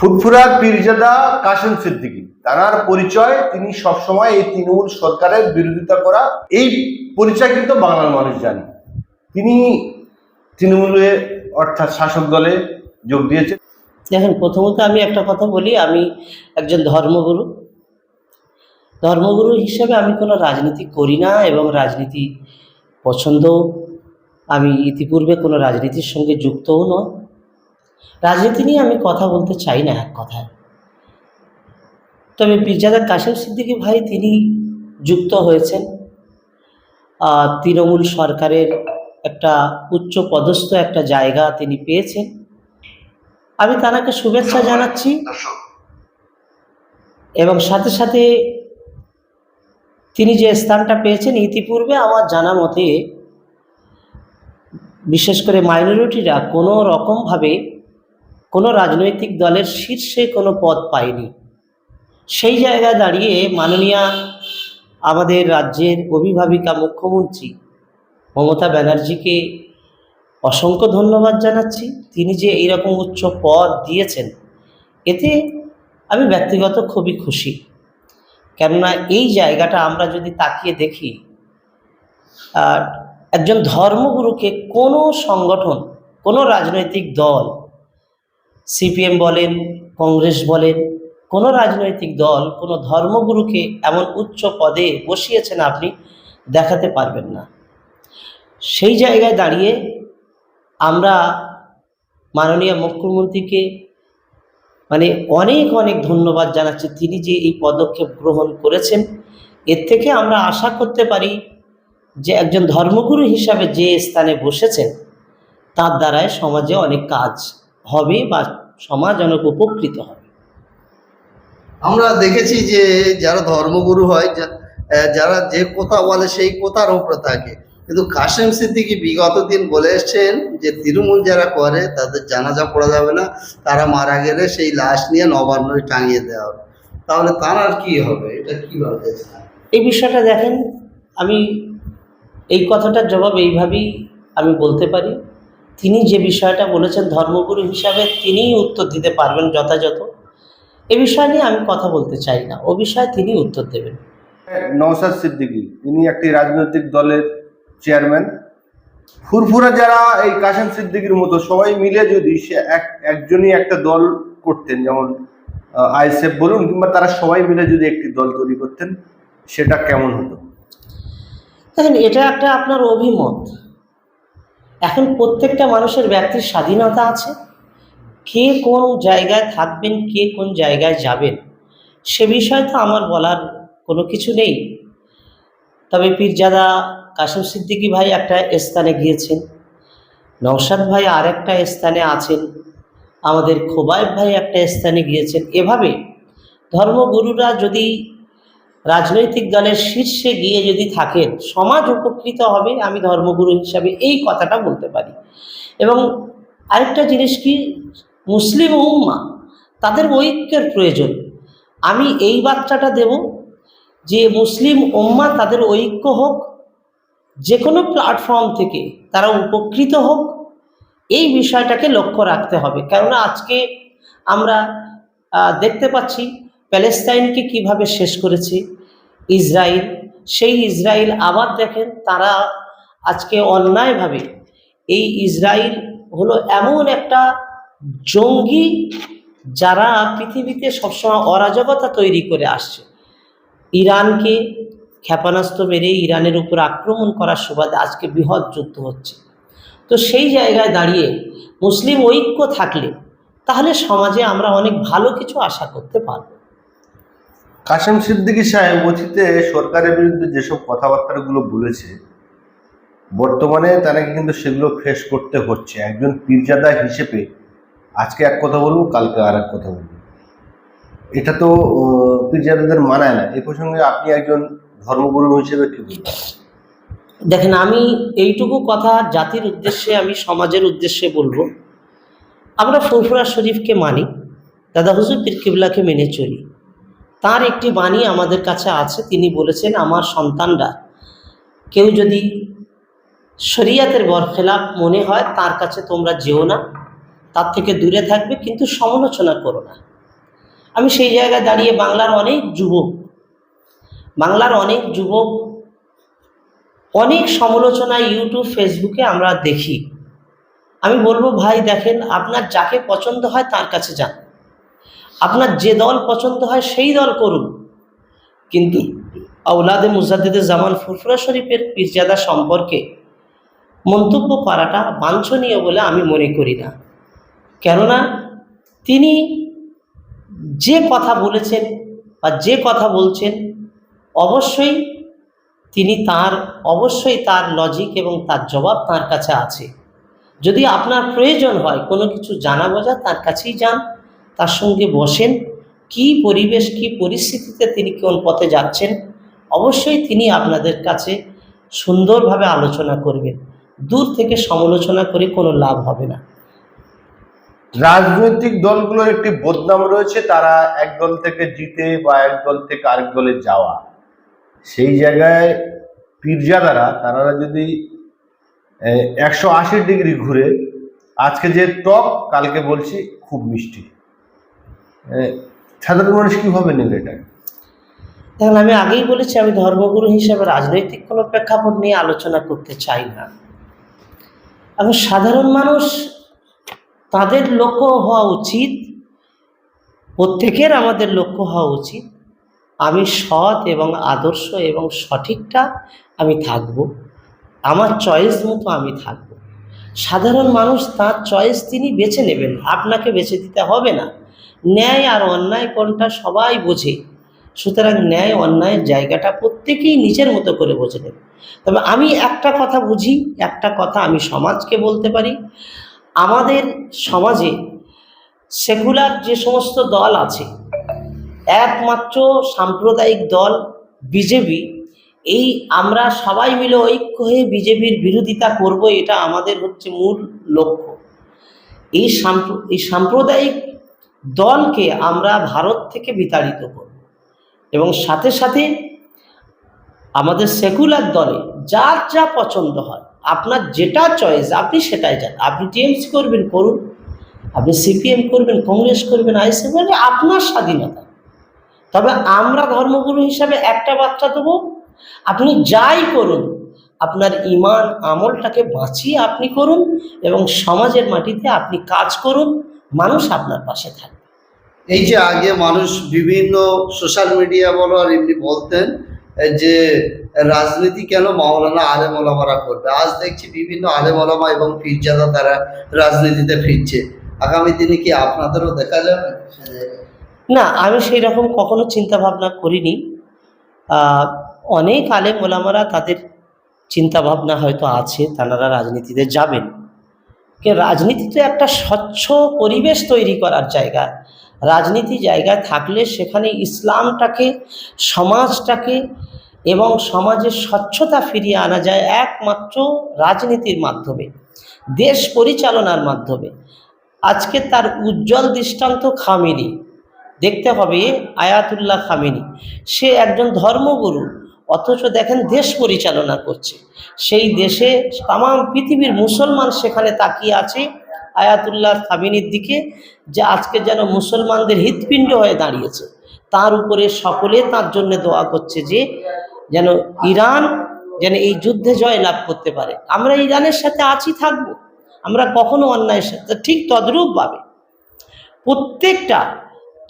ফুরফুরা পীরজাদা কাশেম সিদ্দিকী। তার পরিচয় তিনি সবসময় এই তৃণমূল সরকারের বিরোধিতা করা, এই পরিচয় কিন্তু বাংলার মানুষ জানে। তিনি তৃণমূলে অর্থাৎ শাসক দলে যোগ দিয়েছে দেখেন, প্রথমত আমি একটা কথা বলি, আমি একজন ধর্মগুরু। ধর্মগুরু হিসেবে আমি কোনো রাজনীতি করি না এবং রাজনীতি পছন্দ আমি ইতিপূর্বে কোনো রাজনীতির সঙ্গে যুক্তও নয়। রাজনীতি নিয়ে আমি কথা বলতে চাই না এক কথায়। তবে পীরজাদা কাশেম সিদ্দিকী ভাই তিনি যুক্ত হয়েছেন। তৃণমূল সরকারের একটা উচ্চ পদস্থ একটা জায়গা তিনি পেয়েছেন। আমি তানাকে শুভেচ্ছা জানাচ্ছি। এবং সাথে সাথে তিনি যে স্থানটা পেয়েছেন ইতিপূর্বে আমার জানা মতে, বিশেষ করে মাইনরিটিরা কোনো রকমভাবে কোনো রাজনৈতিক দলের শীর্ষে কোনো পদ পায়নি। সেই জায়গায় দাঁড়িয়ে মাননীয়া আমাদের রাজ্যের অভিভাবিকা মুখ্যমন্ত্রী মমতা ব্যানার্জিকে অসংখ্য ধন্যবাদ জানাচ্ছি। তিনি যে এইরকম উচ্চ পদ দিয়েছেন, এতে আমি ব্যক্তিগত খুবই খুশি। কেননা এই জায়গাটা আমরা যদি তাকিয়ে দেখি একজন ধর্মগুরুকে কোনো সংগঠন, কোনো রাজনৈতিক দল সিপিএম বলেন, কংগ্রেস বলেন, কোনো রাজনৈতিক দল, কোনো ধর্মগুরুকে এমন উচ্চ পদে বসিয়েছেন আপনি, দেখাতে পারবেন না। সেই জায়গায় দাঁড়িয়ে আমরা মাননীয় মুখ্যমন্ত্রীকে মানে অনেক অনেক ধন্যবাদ জানাচ্ছি। তিনি যে এই পদক্ষেপ গ্রহণ করেছেন, এর থেকে আমরা আশা করতে পারি যে একজন ধর্মগুরু হিসাবে যে স্থানে বসেছেন, তার দ্বারায় সমাজে অনেক কাজ হবে বা সমাজ অনেক উপকৃত হবে আমরা দেখেছি যে যারা ধর্মগুরু হয় যারা যে কথা বলে সেই কথার উপরে থাকে। কিন্তু কাশেম সিদ্দিকি বিগত দিন বলে এসছেন যে তৃণমূল যারা করে তাদের জানাজা পড়া যাবে না। তারা মারা গেলে সেই লাশ নিয়ে নবান্নয় টাঙিয়ে দেওয়া হবে। তাহলে তার আর কি হবে? এটা কীভাবে এই বিষয়টা দেখেন আমি এই কথাটার জবাব এইভাবেই আমি বলতে পারি। তিনি যে বিষয়টা বলেছেন ধর্মগুরু হিসাবে তিনিই উত্তর দিতে পারবেন যথাযথ। এ বিষয় নিয়ে আমি কথা বলতে চাই না। ও বিষয়ে তিনি উত্তর দেবেন। নওসাদ সিদ্দিকী তিনি একটি রাজনৈতিক দলের চেয়ারম্যান। ফুরফুরা যারা এই কাশেম সিদ্দিকীর মতো সবাই মিলে যদি সে এক একজনই একটা দল করতেন যেমন আইসেফ বলুন কিংবা তারা সবাই মিলে যদি একটি দল তৈরি করতেন সেটা কেমন হতো? দেখেন এটা একটা আপনার অভিমত। এখন প্রত্যেকটা মানুষের ব্যক্তির স্বাধীনতা আছে। কে কোন জায়গায় থাকবেন, কে কোন জায়গায় যাবেন, সে বিষয়ে তো আমার বলার কোনো কিছু নেই। তবে পীরজাদা কাসিম সিদ্দিকী ভাই একটা স্থানে গিয়েছেন। নওশাদ ভাই আর একটা স্থানে আছেন। আমাদের খোবাইব ভাই একটা স্থানে গিয়েছেন। এভাবে ধর্মগুরুরা যদি রাজনৈতিক দলের শীর্ষে গিয়ে যদি থাকেন, সমাজ উপকৃত হবে, আমি ধর্মগুরু হিসাবে এই কথাটা বলতে পারি। এবং আরেকটা জিনিস কি, মুসলিম উম্মা, তাদের ঐক্যের প্রয়োজন। আমি এই বার্তাটা দেব যে মুসলিম উম্মা তাদের ঐক্য হোক যে কোনো প্ল্যাটফর্ম থেকে তারা উপকৃত হোক, এই বিষয়টাকে লক্ষ্য রাখতে হবে। কেননা আজকে আমরা দেখতে পাচ্ছি প্যালেস্তাইনকে কীভাবে শেষ করেছে? ইসরায়েল সেই ইসরায়েল আবার দেখেন তারা আজকে অন্যায়ভাবে এই ইসরায়েল হলো এমন একটা জঙ্গি যারা পৃথিবীতে সবসময় অরাজকতা তৈরি করে আসছে। ইরানকে ক্ষেপণাস্ত্র মেরে ইরানের উপর আক্রমণ করার সুবাদে আজকে বৃহৎ যুদ্ধ হচ্ছে। তো সেই জায়গায় দাঁড়িয়ে মুসলিম ঐক্য থাকলে তাহলে সমাজে আমরা অনেক ভালো কিছু আশা করতে পারব। কাশেম সিদ্দিকী সাহেব অতীতে সরকারের বিরুদ্ধে যেসব কথাবার্তাগুলো বলেছে, বর্তমানে তাকে কিন্তু সেগুলো ফেস করতে হচ্ছে। একজন পীরজাদা হিসেবে আজকে এক কথা বলব, কালকে আর এক কথা বলব। এটা তো পীরজাদাদের মানায় না। এ প্রসঙ্গে আপনি একজন ধর্মগুরু হিসেবে কি বলবেন? দেখেন, আমি এইটুকু কথা জাতির উদ্দেশ্যে, আমি সমাজের উদ্দেশ্যে বলব। আমরা ফুরফুরা শরীফকে মানি, দাদা হুজুর পীর কিবলাকে মেনে চলি। তার একটি বাণী আমাদের কাছে আছে। তিনি বলেছেন, আমার সন্তানরা, কেউ যদি শরিয়াতের বরখেলাপ মনে হয়, তার কাছে তোমরা যেও না। তার থেকে দূরে থাকবে, কিন্তু সমালোচনা করো না। আমি সেই জায়গায় দাঁড়িয়ে বাংলার অনেক যুবক, বাংলার অনেক যুবক, অনেক সমালোচনা ইউটিউব, ফেসবুকে আমরা দেখি। আমি বলব, ভাই, দেখেন, আপনার যাকে পছন্দ হয়, তার কাছে যান। আপনার যে দল পছন্দ হয় সেই দল করুন। কিন্তু আউলাদে মুজাদ্দিদে জামান ফুরফুরা শরীফের পীরজাদা সম্পর্কে মন্তব্য করাটা বাঞ্ছনীয় বলে আমি মনে করি না। কেননা তিনি যে কথা বলেছেন বা যে কথা বলছেন, অবশ্যই তিনি তার, অবশ্যই তার লজিক এবং তার জবাব তার কাছে আছে। যদি আপনার প্রয়োজন হয়, কোনো কিছু জানা বোঝা, তার কাছেই যান। তার সঙ্গে বসেন। কি পরিবেশ, কি পরিস্থিতিতে তিনি কোন পথে যাচ্ছেন? অবশ্যই তিনি আপনাদের কাছে সুন্দরভাবে আলোচনা করবেন। দূর থেকে সমালোচনা করে কোনো লাভ হবে না। রাজনৈতিক দলগুলোর একটি বদনাম রয়েছে। তারা এক দল থেকে জিতে বা এক দল থেকে আরেক দলে যাওয়া। সেই জায়গায় পীরজাদারা তারা যদি একশো আশি ডিগ্রি ঘুরে, আজকে যে টক, কালকে বলছি খুব মিষ্টি। সাধারণ মানুষ কীভাবে নেবে এটা? দেখুন আমি আগেই বলেছি, আমি ধর্মগুরু হিসাবে রাজনৈতিক কোনো প্রেক্ষাপট নিয়ে আলোচনা করতে চাই না। এখন সাধারণ মানুষ, তাদের লক্ষ্য হওয়া উচিত, প্রত্যেকের আমাদের লক্ষ্য হওয়া উচিত, আমি সৎ এবং আদর্শ এবং সঠিকটা আমি থাকব, আমার চয়েস মতো আমি থাকব। সাধারণ মানুষ তার চয়েস তিনি বেছে নেবেন, আপনাকে বেছে দিতে হবে না। ন্যায় আর অন্যায় কোনটা সবাই বোঝে। সুতরাং ন্যায় অন্যায়ের জায়গাটা প্রত্যেকেই নিজের মতো করে বোঝে নেবে। তবে আমি একটা কথা বুঝি, একটা কথা আমি সমাজকে বলতে পারি। আমাদের সমাজে সেকুলার যে সমস্ত দল আছে, একমাত্র সাম্প্রদায়িক দল বিজেপি, এই আমরা সবাই মিলে ঐক্য হয়ে বিজেপির বিরোধিতা করব, এটা আমাদের হচ্ছে মূল লক্ষ্য। এই সাম্প্র- এই সাম্প্রদায়িক দলকে আমরা ভারত থেকে বিতাড়িত করব। এবং সাথে সাথে আমাদের সেকুলার দলে যার যা পছন্দ হয়, আপনার যেটা চয়েস আপনি সেটাই যান আপনি টিএমসি করবেন, করুন। আপনি সিপিএম করবেন, কংগ্রেস করবেন আইসিএম করবেন, আপনার স্বাধীনতা। তবে আমরা ধর্মগুরু হিসাবে একটা বার্তা দেবো, আপনি যাই করুন, আপনার ইমান আমলটাকে বাঁচিয়ে আপনি করুন এবং সমাজের মাটিতে আপনি কাজ করুন। মানুষ আপনার পাশে থাকবে। এই যে আগে মানুষ বিভিন্ন সোশ্যাল মিডিয়া বলো আর এমনি বলতেন যে রাজনীতি কেন মাওলানা আলেম ওলামারা করবে? আজ দেখছি বিভিন্ন আলেম ওলামা এবং পীরজাদা তারা রাজনীতিতে ফিরছে। আগামী দিনে কি আপনাদেরও দেখা যাবে না আমি সেই রকম কখনো চিন্তা ভাবনা করিনি অনেক আলেম ওলামারা তাদের চিন্তা ভাবনা হয়তো আছে তারা রাজনীতিতে যাবেন। কে রাজনীতিতে একটা স্বচ্ছ পরিবেশ তৈরি করার জায়গা। রাজনীতি জায়গায় থাকলে সেখানে ইসলামটাকে, সমাজটাকে এবং সমাজের স্বচ্ছতা ফিরিয়ে আনা যায় একমাত্র রাজনীতির মাধ্যমে, দেশ পরিচালনার মাধ্যমে। আজকে তার উজ্জ্বল দৃষ্টান্ত খামিনি। দেখতে হবে আয়াতুল্লাহ খামেনি। সে একজন ধর্মগুরু। অথচ দেখেন দেশ পরিচালনা করছে। সেই দেশে তাম পৃথিবীর মুসলমান সেখানে তাকিয়ে আছে আয়াতুল্লাহ খামেনির দিকে, যে আজকে যেন মুসলমানদের হৃৎপিণ্ড হয়ে দাঁড়িয়েছে। তার উপরে সকলে তার জন্য দোয়া করছে যে, যেন ইরান যেন এই যুদ্ধে জয় লাভ করতে পারে। আমরা ইরানের সাথে আছি, থাকব। আমরা কখনো অন্যায়ের সাথে ঠিক তদ্রূপভাবে। প্রত্যেকটা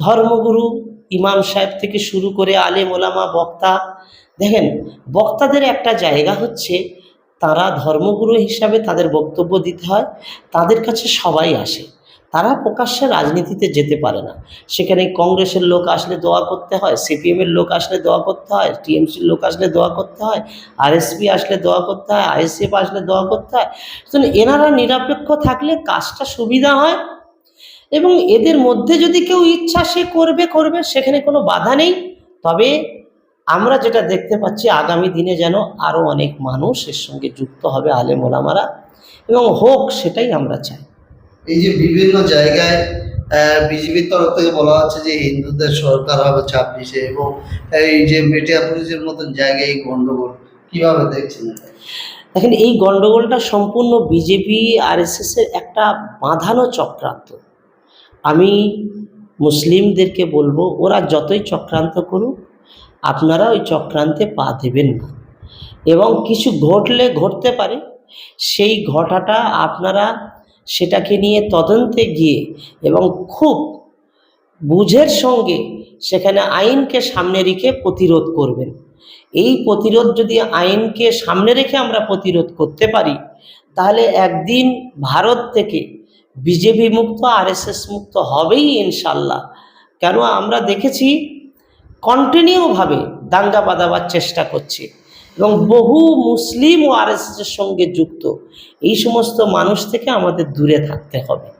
ধর্মগুরু ইমাম সাহেব থেকে শুরু করে আলেম ওলামা বক্তা দেখেন, বক্তাদের একটা জায়গা হচ্ছে তারা ধর্মগুরু হিসাবে তাদের বক্তব্য দিতে হয়, তাদের কাছে সবাই আসে। তারা প্রকাশ্যে রাজনীতিতে যেতে পারে না। সেখানে কংগ্রেসের লোক আসলে দোয়া করতে হয় সিপিএমের লোক আসলে দোয়া করতে হয় টিএমসির লোক আসলে দোয়া করতে হয়, আরএসপি আসলে দোয়া করতে হয়, আইএসএফ আসলে দোয়া করতে হয়। এনারা নিরপেক্ষ থাকলে কাজটা সুবিধা হয় এবং এদের মধ্যে যদি কেউ ইচ্ছা সে করবে করবে, সেখানে কোনো বাধা নেই। তবে আমরা যেটা দেখতে পাচ্ছি আগামী দিনে যেন আরও অনেক মানুষ এর সঙ্গে যুক্ত হবে আলেম ওলামারা এবং হোক সেটাই আমরা চাই এই যে বিভিন্ন জায়গায় বিজেপির তরফ থেকে বলা হচ্ছে যে হিন্দুদের সরকার হবে ছাব্বিশে এবং এই যে মেটিয়া পুলিশের মতন জায়গায় এই গণ্ডগোল কীভাবে দেখছেন? দেখেন এই গণ্ডগোলটা সম্পূর্ণ বিজেপি আর এর একটা বাঁধানো চক্রান্ত আমি মুসলিমদেরকে বলব ওরা যতই চক্রান্ত করুক আপনারা ওই চক্রান্তে পা দেবেন না। এবং কিছু ঘটলে ঘটতে পারে, সেই ঘটাটা আপনারা সেটাকে নিয়ে তদন্তে গিয়ে এবং খুব বুঝের সঙ্গে সেখানে আইনকে সামনে রেখে প্রতিরোধ করবেন। এই প্রতিরোধ যদি আইনকে সামনে রেখে আমরা প্রতিরোধ করতে পারি, তাহলে একদিন ভারত থেকে বিজেপি মুক্ত আরএসএস মুক্ত হবেই ইনশাল্লাহ। কেন আমরা দেখেছি কন্টিনিউভাবে দাঙ্গা বাঁধাবার চেষ্টা করছে। এবং বহু মুসলিম ও আরএসএসের সঙ্গে যুক্ত। এই সমস্ত মানুষ থেকে আমাদের দূরে থাকতে হবে।